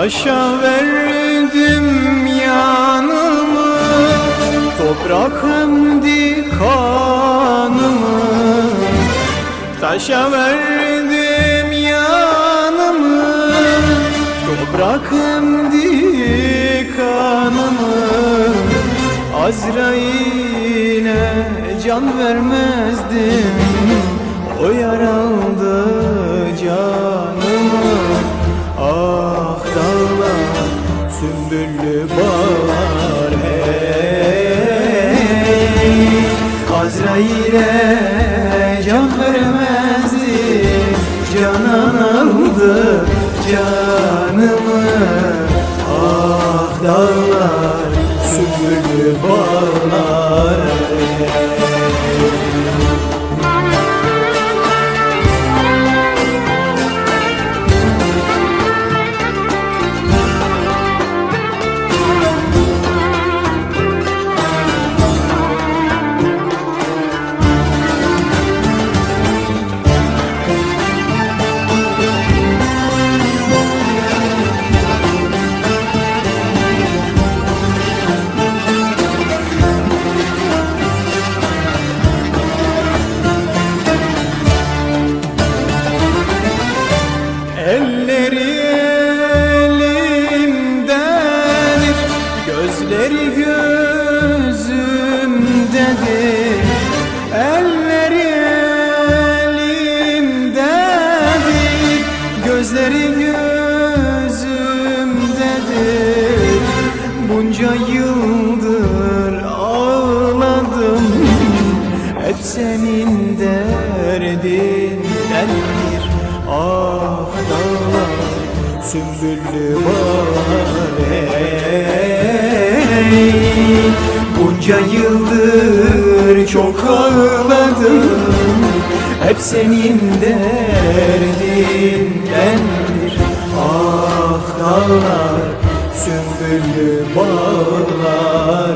Taşa verdim yanımı Toprak emdi kanımı. Taşa verdim yanımı Toprak emdi kanımı. Azrail'e can vermezdim O yaraldı canımı sümbüllü bağlar hey. Azrail'e can vermezdim Canan aldı canımı Gözleri gözümdedir. Bunca yıldır ağladım. Hep senin derdindendir Ah dağlar sümbüllü bahar hey Bunca yıldır çok ağladım. Hep senin derdindendir Sümbüllü bağlar